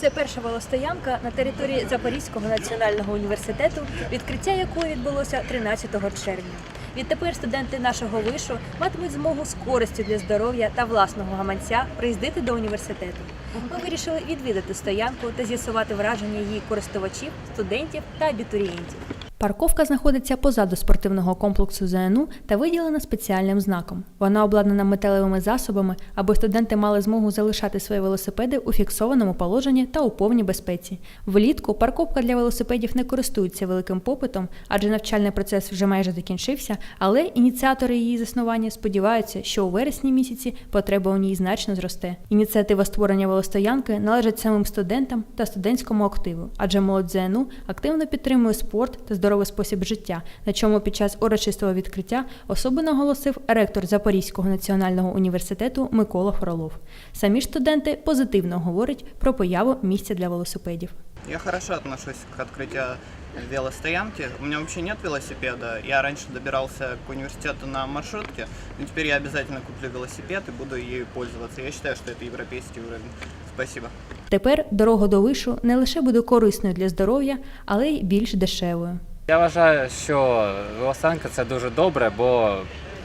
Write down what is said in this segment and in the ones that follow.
Це перша велостоянка на території Запорізького національного університету, відкриття якої відбулося 13 червня. Відтепер студенти нашого вишу матимуть змогу з користю для здоров'я та власного гаманця приїздити до університету. Ми вирішили відвідати стоянку та з'ясувати враження її користувачів, студентів та абітурієнтів. Парковка знаходиться позаду спортивного комплексу ЗНУ та виділена спеціальним знаком. Вона обладнана металевими засобами, аби студенти мали змогу залишати свої велосипеди у фіксованому положенні та у повній безпеці. Влітку парковка для велосипедів не користується великим попитом, адже навчальний процес вже майже закінчився. Але ініціатори її заснування сподіваються, що у вересні місяці потреба у ній значно зросте. Ініціатива створення велостоянки належить самим студентам та студентському активу, адже молодь ЗНУ активно підтримує спорт та здоровий спосіб життя, на чому під час урочистого відкриття особи наголосив ректор Запорізького національного університету Микола Фролов. Самі ж студенти позитивно говорять про появу місця для велосипедів. Я хорошо отношусь к открытию велостоянки. У меня вообще нет велосипеда. Я раньше добирался к университету на маршрутке, но теперь я обязательно куплю велосипед и буду ею пользоваться. Я считаю, что это европейский уровень. Спасибо. Тепер дорога до вишу не лише буде корисною для здоров'я, але й більш дешевою. Я вважаю, що велосанка це дуже добре, бо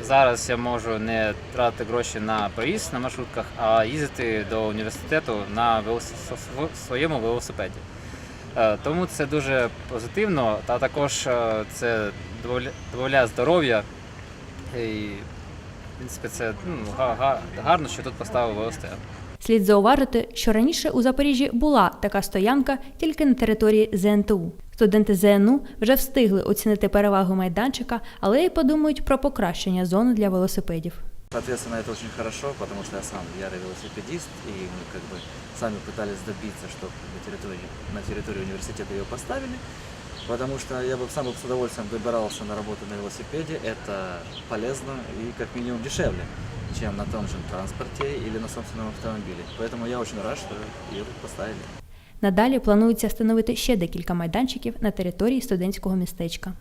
зараз я можу не тратити гроші на проїзд на маршрутках, а їздити до університету на своєму велосипеді. Е, Тому це дуже позитивно, та також е, це дозволяє здоров'я. І, в принципі, це ну, га- га- гарно, що тут поставив велосипед. Слід зауважити, що раніше у Запоріжжі була така стоянка тільки на території ЗНТУ. Студенти ЗНУ вже встигли оцінити перевагу майданчика, але й подумають про покращення зони для велосипедів. Соответственно, это очень хорошо, потому что я сам ярый велосипедист, и мы как бы сами пытались добиться, чтобы на территории, на территории университета ее поставили, потому что я бы сам бы с удовольствием добирался на работу на велосипеде, это полезно и как минимум дешевле, чем на том же транспорте или на собственном автомобиле. Поэтому я очень рад, что ее поставили. Надалі планується встановити ще декілька майданчиків на території студентського містечка.